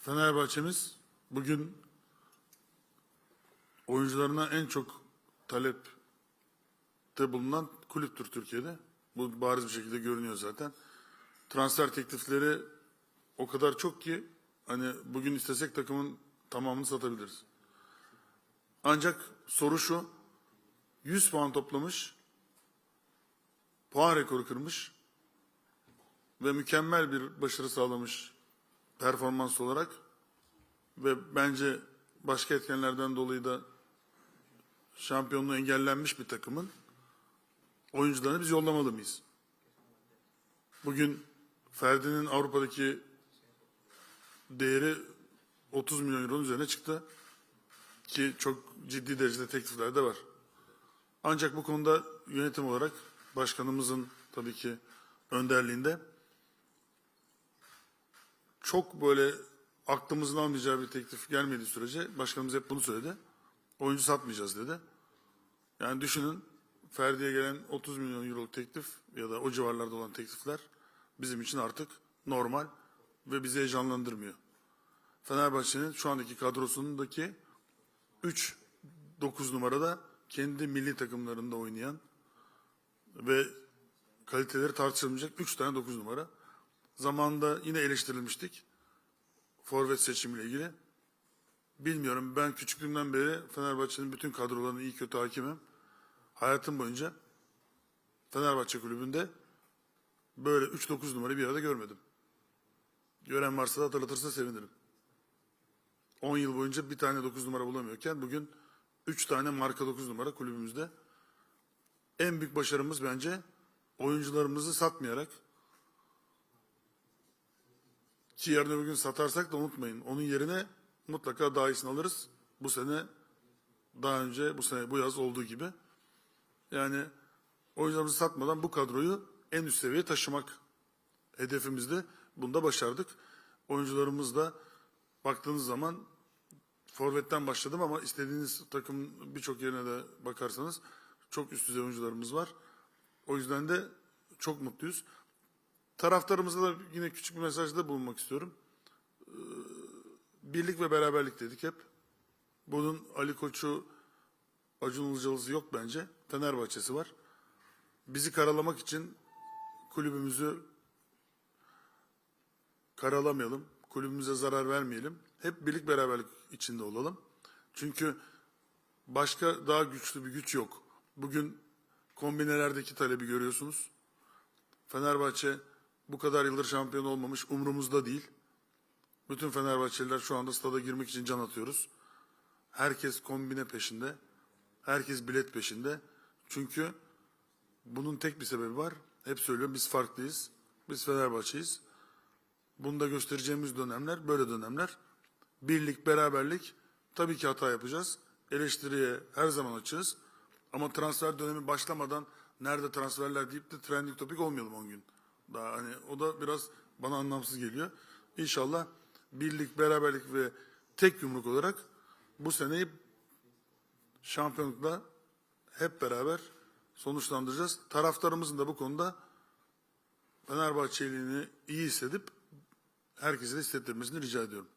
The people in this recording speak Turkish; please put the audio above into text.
Fenerbahçe'miz bugün oyuncularına en çok talepte bulunan kulüptür Türkiye'de. Bu bariz bir şekilde görünüyor zaten. Transfer teklifleri o kadar çok ki hani bugün istesek takımın tamamını satabiliriz. Ancak soru şu. 100 puan toplamış. Puan rekoru kırmış. Ve mükemmel bir başarı sağlamış performans olarak ve bence başka etkenlerden dolayı da şampiyonluğu engellenmiş bir takımın oyuncularını biz yollamalı mıyız? Bugün Ferdi'nin Avrupa'daki değeri 30 milyon euronun üzerine çıktı. Ki çok ciddi derecede teklifler de var. Ancak bu konuda yönetim olarak başkanımızın tabii ki önderliğinde çok böyle aklımızın almayacağı bir teklif gelmediği sürece başkanımız hep bunu söyledi. Oyuncu satmayacağız dedi. Yani düşünün Ferdi'ye gelen 30 milyon euroluk teklif ya da o civarlarda olan teklifler bizim için artık normal ve bizi heyecanlandırmıyor. Fenerbahçe'nin şu andaki kadrosundaki 3 9 numarada kendi milli takımlarında oynayan ve kaliteleri tartışılmayacak 3 tane 9 numara. Zamanında yine eleştirilmiştik. Forvet seçimiyle ilgili. Bilmiyorum ben küçüklüğümden beri Fenerbahçe'nin bütün kadrolarına iyi kötü hakimim. Hayatım boyunca Fenerbahçe kulübünde böyle 3-9 numara bir arada görmedim. Gören varsa da hatırlatırsa sevinirim. 10 yıl boyunca bir tane 9 numara bulamıyorken bugün 3 tane marka 9 numara kulübümüzde. En büyük başarımız bence oyuncularımızı satmayarak ki yarın öbür gün satarsak da unutmayın. Onun yerine mutlaka daha iyisini alırız. Bu sene daha önce bu sene bu yaz olduğu gibi. Yani oyuncularımızı satmadan bu kadroyu en üst seviyeye taşımak hedefimizdi. Bunu da başardık. Oyuncularımız da baktığınız zaman forvetten başladım ama istediğiniz takım birçok yerine de bakarsanız çok üst düzey oyuncularımız var. O yüzden de çok mutluyuz. Taraftarımıza da yine küçük bir mesajda bulunmak istiyorum. Ee, Birlik ve beraberlik dedik hep. Bunun Ali Koç'u, Acun Ilıcalı'sı yok bence. Fenerbahçe'si var. Bizi karalamak için kulübümüzü karalamayalım. Kulübümüze zarar vermeyelim. Hep birlik beraberlik içinde olalım. Çünkü başka daha güçlü bir güç yok. Bugün kombinelerdeki talebi görüyorsunuz. Fenerbahçe bu kadar yıldır şampiyon olmamış umurumuzda değil. Bütün Fenerbahçeliler şu anda stada girmek için can atıyoruz. Herkes kombine peşinde. Herkes bilet peşinde. Çünkü bunun tek bir sebebi var. Hep söylüyorum biz farklıyız. Biz Fenerbahçe'yiz. Bunu da göstereceğimiz dönemler böyle dönemler. Birlik, beraberlik tabii ki hata yapacağız. Eleştiriye her zaman açığız. Ama transfer dönemi başlamadan nerede transferler deyip de trending topik olmayalım 10 gün. Daha hani o da biraz bana anlamsız geliyor. İnşallah birlik, beraberlik ve tek yumruk olarak bu seneyi şampiyonlukla hep beraber sonuçlandıracağız. Taraftarımızın da bu konuda Fenerbahçeliğini iyi hissedip herkese de hissettirmesini rica ediyorum.